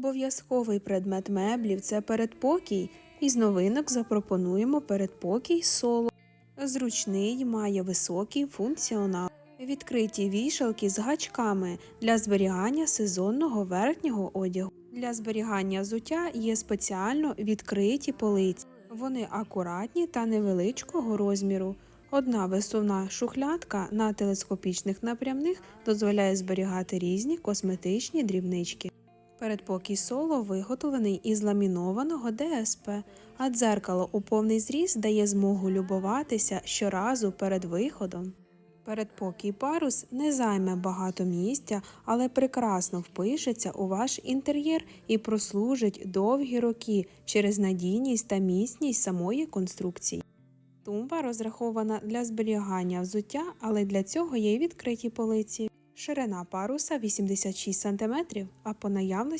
Обов'язковий предмет меблів це передпокій. Із новинок запропонуємо передпокій соло. Зручний, має високий функціонал. Відкриті вішалки з гачками для зберігання сезонного верхнього одягу. Для зберігання взуття є спеціально відкриті полиці. Вони акуратні та невеличкого розміру. Одна висувна шухлядка на телескопічних напрямних дозволяє зберігати різні косметичні дрібнички. Передпокій соло виготовлений із ламінованого ДСП, а дзеркало у повний зріст дає змогу любуватися щоразу перед виходом. Передпокій парус не займе багато місця, але прекрасно впишеться у ваш інтер'єр і прослужить довгі роки через надійність та міцність самої конструкції. Тумба розрахована для зберігання взуття, але для цього є відкриті полиці. Ширина паруса 86 см, а по наявності